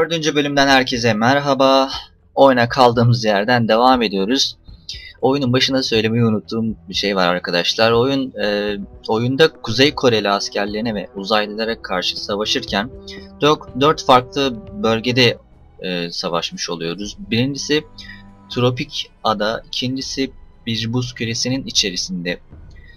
Dördüncü bölümden herkese merhaba. Oyuna kaldığımız yerden devam ediyoruz. Oyunun başında söylemeyi unuttuğum bir şey var arkadaşlar. Oyun e, oyunda Kuzey Koreli askerlerine ve uzaylılara karşı savaşırken dört, farklı bölgede e, savaşmış oluyoruz. Birincisi tropik ada, ikincisi bir buz küresinin içerisinde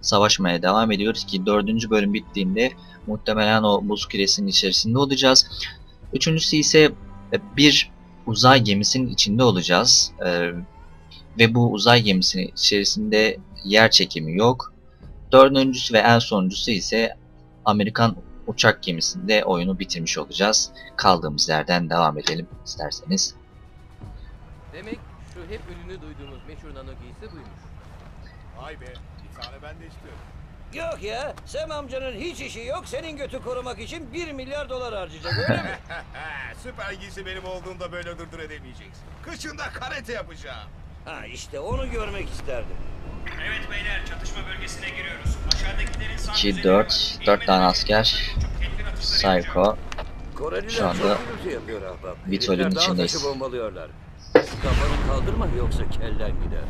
savaşmaya devam ediyoruz ki dördüncü bölüm bittiğinde muhtemelen o buz küresinin içerisinde olacağız. Üçüncüsü ise e, bir uzay gemisinin içinde olacağız. Ee, ve bu uzay gemisinin içerisinde yer çekimi yok. Dördüncüsü ve en sonuncusu ise Amerikan uçak gemisinde oyunu bitirmiş olacağız. Kaldığımız yerden devam edelim isterseniz. Demek şu hep ününü duyduğumuz meşhur nano giysi buymuş. Vay be, bir tane ben de istiyorum. Yok ya, Sam amcanın hiç işi yok. Senin götü korumak için 1 milyar dolar harcayacak öyle mi? Süper giysi benim olduğunda böyle durdur edemeyeceksin. Kışında karate yapacağım. ha işte onu görmek isterdim. Evet beyler çatışma bölgesine giriyoruz. Aşağıdakilerin sanki 2, üzerine 4, var. 4 tane asker. Psycho. Koreliler Şu anda. Vitol'ün içindeyiz. bombalıyorlar. Kafanı kaldırma yoksa kellen gider.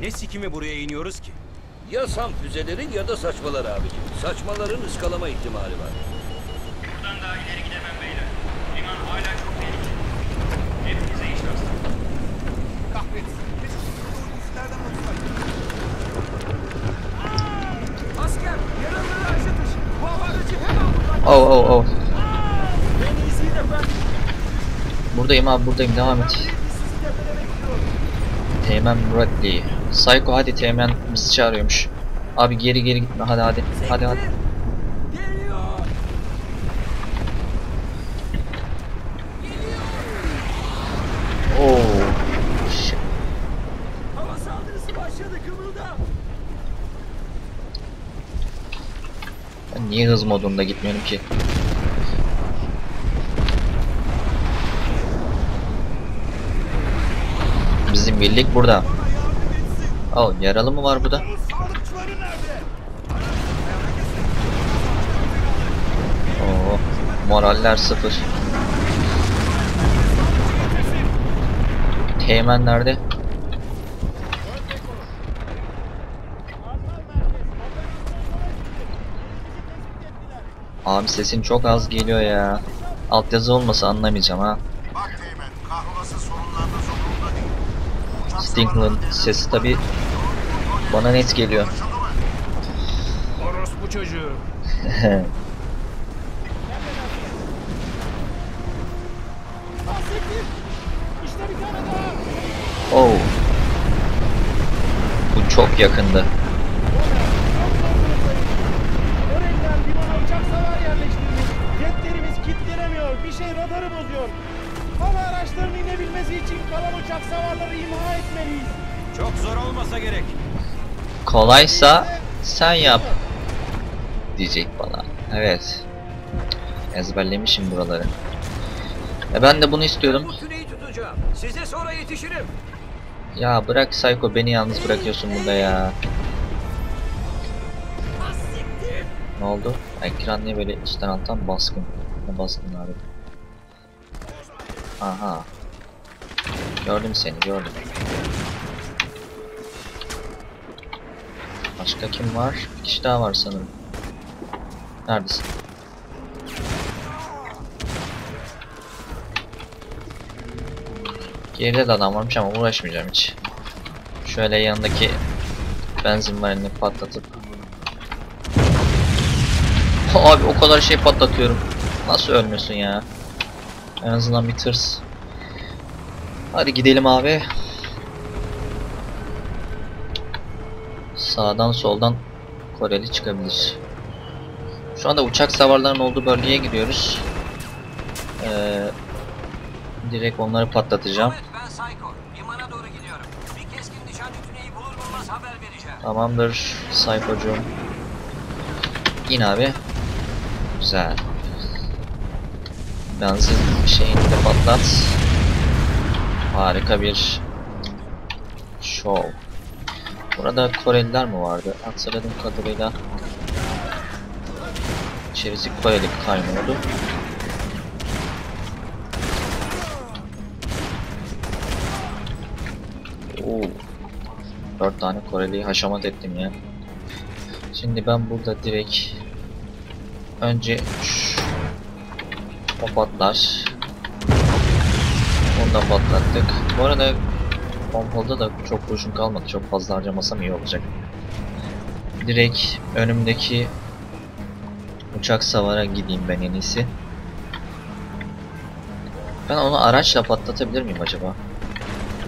Ne sikimi buraya iniyoruz ki? Ya sam füzeleri ya da saçmalar abicim. Saçmaların ıskalama ihtimali var. Buradan daha ileri gidemem beyler. Liman hala çok tehlikeli. Hepinize iş rast. Kahretsin. Olsaydı. Asker, yaralıları aşağı taşı. Bu aracı hemen buradan. Oh oh oh. En iyisi de ben. Buradayım abi buradayım devam et. Teğmen Bradley. Psycho hadi Teğmen bizi çağırıyormuş. Abi geri geri gitme hadi hadi. Hadi hadi. Oo. Ben niye hız modunda gitmiyorum ki? Bizim birlik burada. Oh yaralı mı var? Sağlıkçıları nerede? Oo moraller sıfır. Teğmen nerede? Abi sesin çok az geliyor ya. Altyazı olmasa anlamayacağım ha. Uçak Stingland sesi tabi bana net geliyor. Orospu çocuğu. Oh. Bu çok yakındı. Koreliler limana uçak savar yerleştirmiş. Jetlerimiz kilitlenemiyor. Bir şey radarı bozuyor. Hava araçlarının inebilmesi için kalan uçak savarları imha etmeliyiz. Çok zor olmasa gerek. Kolaysa sen yap diyecek bana. Evet. Ezberlemişim buraları. E ben de bunu istiyordum. Bu tutacağım. Size sonra yetişirim. Ya bırak Psycho beni yalnız bırakıyorsun burada ya. Ne oldu? Ekran niye böyle üstten alttan baskın? Ne baskın abi? Aha. Gördüm seni gördüm. Başka kim var? Bir kişi daha var sanırım. Neredesin? Geride de adam varmış ama uğraşmayacağım hiç. Şöyle yanındaki benzin varilini patlatıp Abi o kadar şey patlatıyorum. Nasıl ölmüyorsun ya? En azından bir tırs. Hadi gidelim abi. Sağdan soldan Koreli çıkabilir. Şu anda uçak savarlarının olduğu bölgeye gidiyoruz. Ee, direkt onları patlatacağım. Tamamdır Psycho'cum. İn abi. Güzel. Benzin şeyini de patlat. Harika bir show. Burada Koreliler mi vardı? Hatırladığım kadarıyla içerisi Koreli kaynıyordu. Oo. 4 tane Koreli'yi haşamat ettim ya. Şimdi ben burada direkt önce şu o patlar. Onu da patlattık. Bu arada pompalıda da çok kurşun kalmadı. Çok fazla harcamasam iyi olacak. Direkt önümdeki uçak savara gideyim ben en iyisi. Ben onu araçla patlatabilir miyim acaba?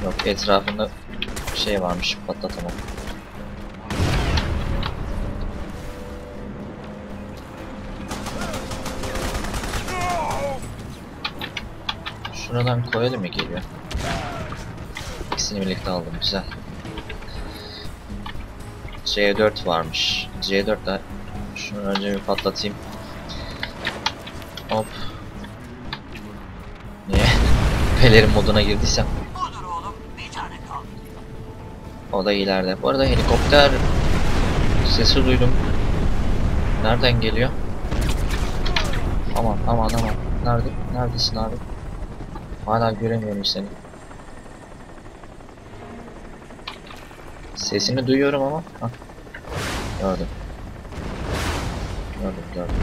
Yok etrafında şey varmış patlatamam. Şuradan koyalım mı geliyor? İkisini birlikte aldım güzel. C4 varmış. C4 de şunu önce bir patlatayım. Hop. Niye? Pelerin moduna girdiysem. O da ileride. Bu arada helikopter sesi duydum. Nereden geliyor? Aman aman aman. Nerede? Neredesin abi? Hala göremiyorum seni. Sesini duyuyorum ama. Hah. Gördüm. Gördüm gördüm.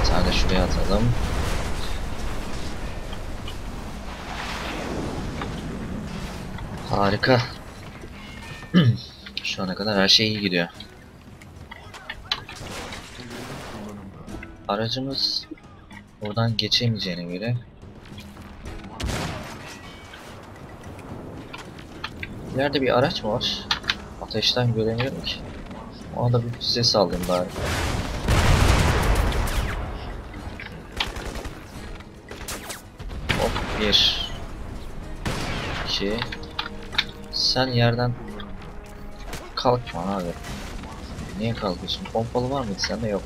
Bir tane şuraya atalım. Harika. Şu ana kadar her şey iyi gidiyor. Aracımız buradan geçemeyeceğine göre İleride bir araç mı var? Ateşten göremiyorum ki. Ona da bir ses alayım bari. Hop bir. İki. Sen yerden kalkma abi. Niye kalkıyorsun? Pompalı var mıydı sende yok.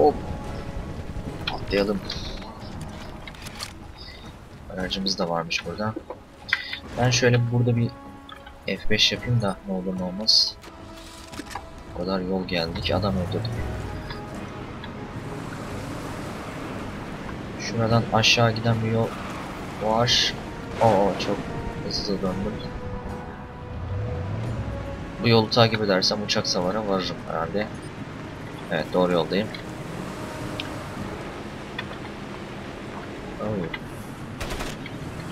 Hop. Atlayalım. Aracımız da varmış burada. Ben şöyle burada bir F5 yapayım da ne olur ne olmaz. O kadar yol geldik adam öldürdük. Şuradan aşağı giden bir yol var. Oo çok hızlı döndüm. Bu yolu takip edersem uçak savara varırım herhalde. Evet doğru yoldayım.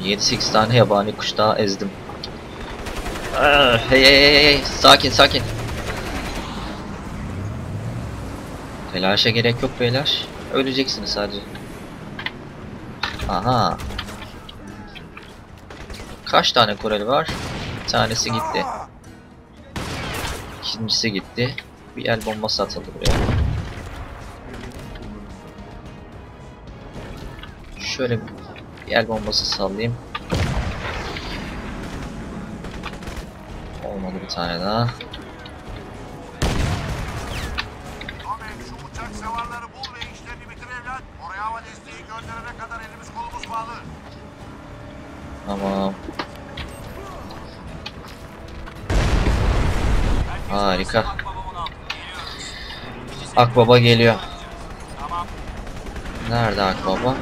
7-8 tane yabani kuş daha ezdim. Hey hey hey hey sakin sakin. Telaşa gerek yok beyler. Öleceksiniz sadece. Aha. Kaç tane Koreli var? Bir tanesi gitti. İkincisi gitti. Bir el bombası atıldı buraya. Şöyle bir el bombası sallayayım. Olmadı bir tane daha. Tamam. Harika. Akbaba geliyor. Nerede Akbaba?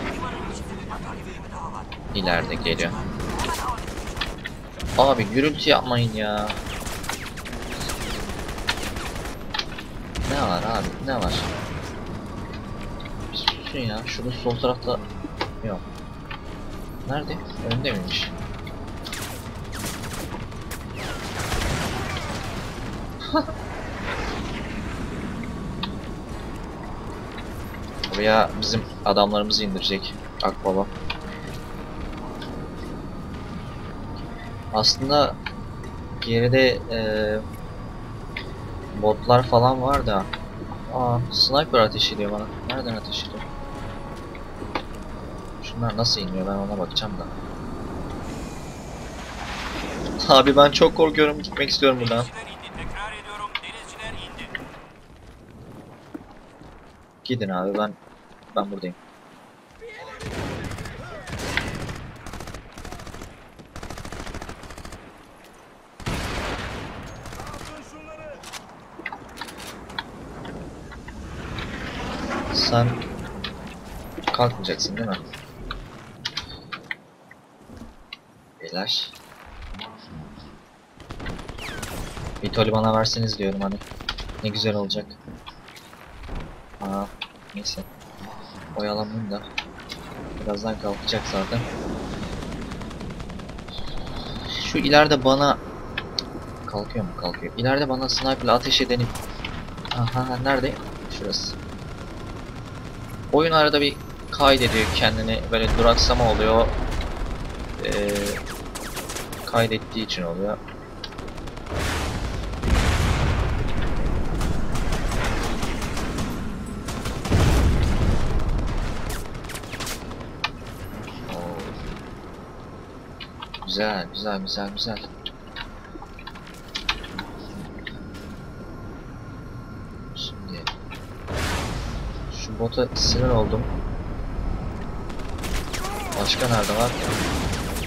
İleride geliyor. Abi gürültü yapmayın ya. Ne var abi? Ne var? Bir susun ya. Şurada sol tarafta yok. Nerede? Önde miymiş? Buraya bizim adamlarımızı indirecek Akbaba. Aslında geride eee botlar falan var da Aa sniper ateş ediyor bana. Nereden ateş ediyor? Şunlar nasıl iniyor ben ona bakacağım da. Abi ben çok korkuyorum gitmek istiyorum buradan. Gidin abi ben ben buradayım. Sen kalkmayacaksın değil mi? Teşekkürler. Vitol'i bana verseniz diyorum hani. Ne güzel olacak. Aa, neyse. Oyalanmayayım da. Birazdan kalkacak zaten. Şu ileride bana... Kalkıyor mu? Kalkıyor. İleride bana sniper'la ateş edeni... Aha nerede? Şurası. Oyun arada bir kaydediyor kendini. Böyle duraksama oluyor. Ee, kaydettiği için oluyor. Güzel, güzel, güzel, güzel. Şimdi şu bota sinir oldum. Başka nerede var?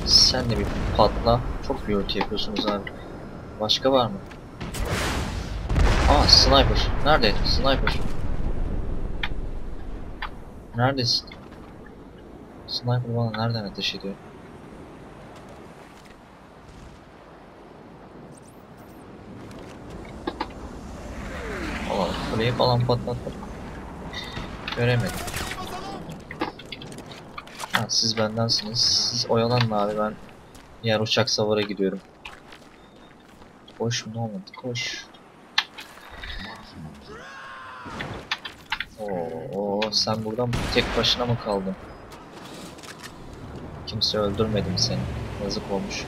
Sen de bir patla. Çok gürültü yapıyorsunuz abi. Başka var mı? Aa sniper. Nerede? Sniper. Neredesin? Sniper bana nereden ateş ediyor? Aa kuleyi falan patlattım. Göremedim. Ha, siz bendensiniz. Siz oyalanın abi ben diğer uçak savara gidiyorum. Koş mu ne olmadı koş. Oo, sen buradan tek başına mı kaldın? Kimse öldürmedim seni. Yazık olmuş.